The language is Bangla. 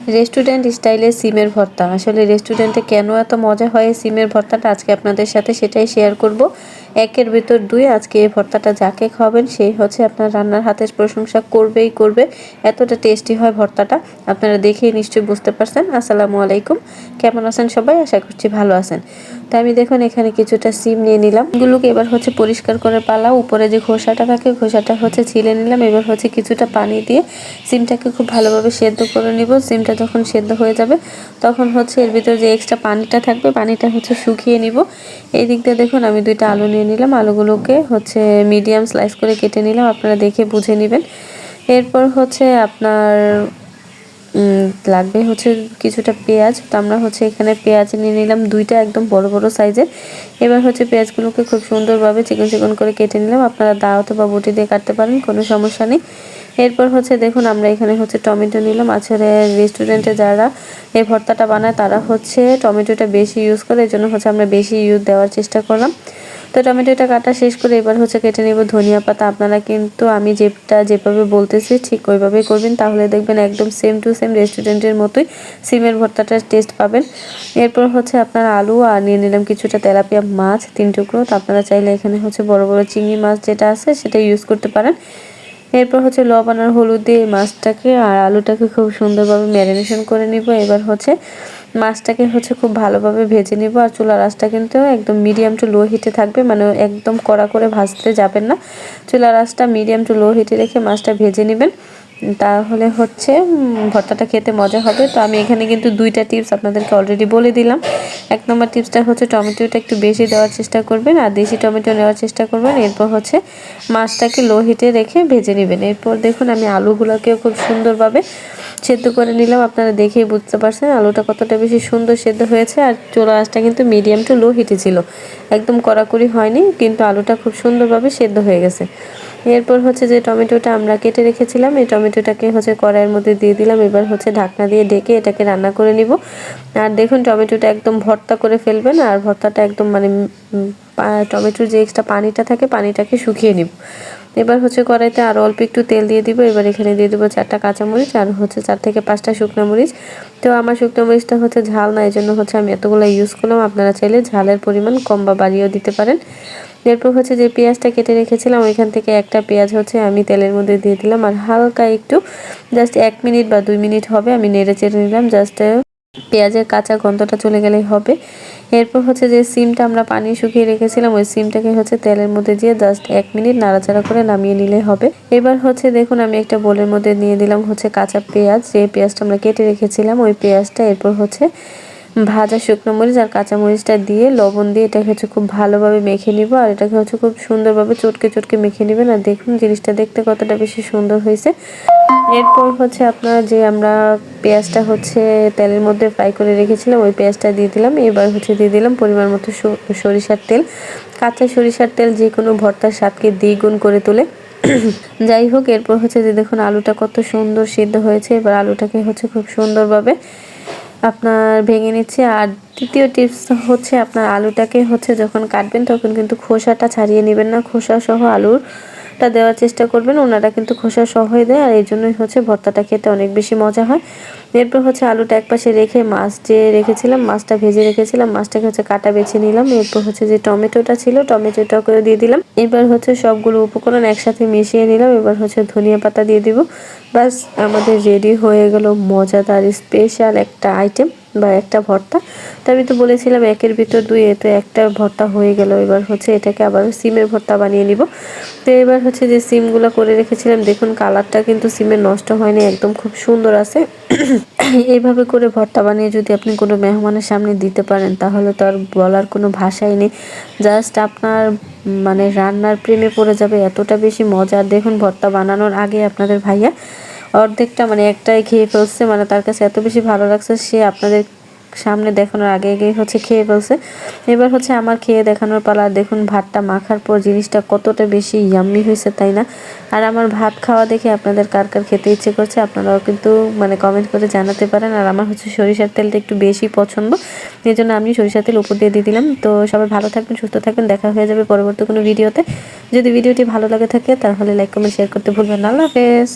রেস্টুরেন্ট স্টাইলে সিমের ভর্তা। আসলে রেস্টুরেন্টে কেন এত মজা হয় সিমের ভর্তাটা? আজকে আপনাদের সাথে সেটাই শেয়ার করব। একের ভিতর দুই আজকে এই ভর্তাটা যাকে খাবেন সেই হচ্ছে আপনার রান্নার হাতের প্রশংসা করবেই করবে। এতটা টেস্টি হয় ভর্তাটা, আপনারা দেখেই নিশ্চয়ই বুঝতে পারছেন। আসসালামু আলাইকুম। কেমন আছেন সবাই? আশা করছি ভালো আছেন। তো আমি দেখুন, এখানে কিছুটা সিম নিয়ে নিলাম। এগুলোকে এবার হচ্ছে পরিষ্কার করে পালা উপরে যে খোসাটা থাকে, খোসাটা হচ্ছে ছিলে নিলাম। এবার হচ্ছে কিছুটা পানি দিয়ে সিমটাকে খুব ভালোভাবে সেদ্ধ করে নিব। সিমটা যখন সেদ্ধ হয়ে যাবে, তখন হচ্ছে এর ভিতরে যে এক্সট্রা পানিটা থাকবে, পানিটা হচ্ছে শুকিয়ে নিব। এই দিক দিয়ে দেখুন, আমি দুইটা আলু নিয়ে নিলাম। আলুগুলোকে হচ্ছে মিডিয়াম স্লাইস করে কেটে নিলাম। আপনারা দেখে বুঝে নেবেন। এরপর হচ্ছে আপনার লাগবে হচ্ছে কিছুটা পেঁয়াজ। তো আমরা হচ্ছে এখানে পেঁয়াজ নিয়ে নিলাম। দুইটা একদম বড় বড় সাইজের। এবার হচ্ছে পেঁয়াজগুলোকে খুব সুন্দরভাবে চিকন চিকন করে কেটে নিলাম। আপনারা দা অথবা বটি দিয়ে কাটতে পারেন, কোনো সমস্যা নেই। এরপর হচ্ছে দেখুন, আমরা এখানে হচ্ছে টমেটো নিলাম। আসলে রেস্টুরেন্টে যারা এই ভর্তাটা বানায়, তারা হচ্ছে টমেটোটা বেশি ইউজ করে। এই জন্য হচ্ছে আমরা বেশি ইউজ দেওয়ার চেষ্টা করলাম। তো টমেটোটা কাটা শেষ করে এবার হচ্ছে কেটে নেব ধনিয়া পাতা। আপনারা কিন্তু আমি যেটা যেভাবে বলতেছি ঠিক ওইভাবেই করবেন। তাহলে দেখবেন একদম সেম টু সেম রেস্টুরেন্টের মতোই সিমের ভর্তাটার টেস্ট পাবেন। এরপর হচ্ছে আপনার আলু আর নিয়ে নিলাম কিছুটা তেলাপিয়া মাছ, তিন টুকরো। তো আপনারা চাইলে এখানে হচ্ছে বড় বড় চিংড়ি মাছ যেটা আছে সেটা ইউজ করতে পারেন। এরপর হচ্ছে লবণ আর হলুদ দিয়ে মাছটাকে আর আলুটাকে খুব সুন্দরভাবে ম্যারিনেশন করে নিব। এবার হচ্ছে মাছটাকে হচ্ছে খুব ভালোভাবে ভেজে নিব আর চুলার আঁচটা কিন্তু একদম মিডিয়াম টু লো হিটে থাকবে মানে একদম কড়া করে ভাজতে যাবেন না। চুলার আঁচটা মিডিয়াম টু লো হিটে রেখে মাছটা ভেজে নেবেন। তাহলে হচ্ছে ভর্তাটা খেতে মজা হবে। তো আমি এখানে কিন্তু দুইটা টিপস আপনাদেরকে অলরেডি বলে দিলাম। এক নম্বর টিপসটা হচ্ছে টমেটোটা একটু বেশি দেওয়ার চেষ্টা করবেন আর দেশি টমেটো নেওয়ার চেষ্টা করবেন। এরপর হচ্ছে মাছটাকে লো হিটে রেখে ভেজে নেবেন। এরপর দেখুন, আমি আলুগুলোকেও খুব সুন্দরভাবে সেদ্ধ করে নিলাম। আপনারা দেখেই বুঝতে পারছেন আলুটা কতটা বেশি সুন্দর সেদ্ধ হয়েছে আর চোলা আঁচটা কিন্তু মিডিয়াম টু লো হিটে ছিল। একদম কড়াকড়ি হয়নি, কিন্তু আলুটা খুব সুন্দরভাবে সেদ্ধ হয়ে গেছে। এরপর হচ্ছে যে টমেটোটা আমরা কেটে রেখেছিলাম, এই টমেটোটাকে হচ্ছে কড়াইয়ের মধ্যে দিয়ে দিলাম। এবার হচ্ছে ঢাকনা দিয়ে ডেকে এটাকে রান্না করে নিব। আর দেখুন, টমেটোটা একদম ভর্তা করে ফেলবেন, আর ভর্তাটা একদম মানে টমেটোর যে এক্সট্রা পানিটা থাকে, পানিটাকে শুকিয়ে নিব। এবার হচ্ছে কড়াইতে আরও অল্প একটু তেল দিয়ে দিব। এবার এখানে দিয়ে দেবো চারটা কাঁচামরিচ আর হচ্ছে চার থেকে পাঁচটা শুকনো মরিচ। তো আমার শুকনো মরিচটা হচ্ছে ঝাল না এই জন্য হচ্ছে আমি এতগুলো ইউজ করলাম। আপনারা চাইলে ঝালের পরিমাণ কম বা বাড়িয়েও দিতে পারেন। এরপর হচ্ছে যে পেঁয়াজটা কেটে রেখেছিলাম, ওইখান থেকে একটা পেঁয়াজ হচ্ছে আমি তেলের মধ্যে দিয়ে দিলাম আর হালকা একটু জাস্ট এক মিনিট বা দুই মিনিট হবে, আমি নেড়ে চেড়ে নিলাম জাস্ট পেঁয়াজের কাঁচা গন্ধটা চলে গেলেই হবে। এরপর হচ্ছে যে সিমটা আমরা পানি শুকিয়ে রেখেছিলাম, ওই সিমটাকে হচ্ছে তেলের মধ্যে দিয়ে জাস্ট এক মিনিট নাড়াচাড়া করে নামিয়ে নিলে হবে। এবার হচ্ছে দেখুন, আমি একটা বোলের মধ্যে নিয়ে দিলাম হচ্ছে কাঁচা পেঁয়াজ, যে পেঁয়াজটা আমরা কেটে রেখেছিলাম, ওই পেঁয়াজটা এরপর হচ্ছে ভাজা শুকনো মরিচ আর কাঁচা মরিচটা দিয়ে লবণ দিয়ে এটাকে হচ্ছে খুব ভালোভাবে মেখে নিব। আর এটাকে হচ্ছে খুব সুন্দরভাবে চটকে চটকে মেখে নেবেন। আর দেখুন, জিনিসটা দেখতে কতটা বেশি সুন্দর হয়েছে। এরপর হচ্ছে আপনার যে আমরা পেঁয়াজটা হচ্ছে তেলের মধ্যে ফ্রাই করে রেখেছিলাম, ওই পেঁয়াজটা দিয়ে দিলাম। এবার হচ্ছে দিয়ে দিলাম পরিমাণ মতো সরিষার তেল। কাঁচা সরিষার তেল যে কোনো ভর্তার স্বাদকে দ্বিগুণ করে তোলে। যাই হোক, এরপর হচ্ছে যে দেখুন, আলুটা কত সুন্দর সিদ্ধ হয়েছে। এবার আলুটাকে হচ্ছে খুব সুন্দরভাবে আপনার ভেঙে নিচ্ছে। আর দ্বিতীয় টিপস হচ্ছে আপনার আলুটাকে হচ্ছে যখন কাটবেন তখন কিন্তু খোসাটা ছাড়িয়ে নেবেন না। খোসা সহ আলুর ভর্তা দেওয়ার চেষ্টা করবেন। ওনারা কিন্তু খোসা সহই দেয় আর এই জন্যই হচ্ছে ভর্তাটা খেতে অনেক বেশি মজা হয়। এরপর হচ্ছে আলুটা একপাশে রেখে মাছ যে রেখেছিলাম, মাছটা ভেজে রেখেছিলাম, মাছটাকে হচ্ছে কাটা বেছে নিলাম। এরপর হচ্ছে যে টমেটোটা ছিল টমেটোটা করে দিয়ে দিলাম। এবার হচ্ছে সবগুলো উপকরণ একসাথে মিশিয়ে নিলাম। এবার হচ্ছে ধনিয়া পাতা দিয়ে দিব। বাস আমাদের রেডি হয়ে গেল মজাদার স্পেশাল একটা আইটেম বা একটা ভর্তা। তো আমি তো বলেছিলাম একের ভিতর দুই, এতে একটা ভর্তা হয়ে গেল। এবার হচ্ছে এটাকে আবার সিমের ভর্তা বানিয়ে নিব। তো এবার হচ্ছে যে সিমগুলো করে রেখেছিলাম, দেখুন কালারটা কিন্তু সিমের নষ্ট হয়নি, একদম খুব সুন্দর আছে। এইভাবে করে ভর্তা বানিয়ে যদি আপনি কোনো মেহমানের সামনে দিতে পারেন, তাহলে তো আর বলার কোনো ভাষাই নেই। জাস্ট আপনার মানে রান্নার প্রেমে পড়ে যাবে, এতটা বেশি মজার। দেখুন, ভর্তা বানানোর আগে আপনাদের ভাইয়া অর্ধেকটা মানে একটাই খেয়ে ফেলছে মানে তার কাছে এত বেশি ভালো লাগছে সে আপনাদের সামনে দেখানোর আগে আগে হচ্ছে খেয়ে ফেলছে। এবার হচ্ছে আমার খেয়ে দেখানোর পালা, দেখুন ভাতটা মাখার পর জিনিসটা কতটা বেশি ইয়াম্মি হয়েছে তাই না? আর আমার ভাত খাওয়া দেখে আপনাদের কার কার খেতে ইচ্ছে করছে আপনারাও কিন্তু মানে কমেন্ট করে জানাতে পারেন। আর আমার হচ্ছে সরিষার তেলটা একটু বেশি পছন্দ এই জন্য আমি সরিষার তেল উপর দিয়ে দিয়ে দিলাম। তো সবাই ভালো থাকবেন, সুস্থ থাকবেন, দেখা হয়ে যাবে পরবর্তী কোনো ভিডিওতে। যদি ভিডিওটি ভালো লাগে থাকে তাহলে লাইক কমেন্ট শেয়ার করতে ভুলবেন না। আল্লাহ হাফেজ।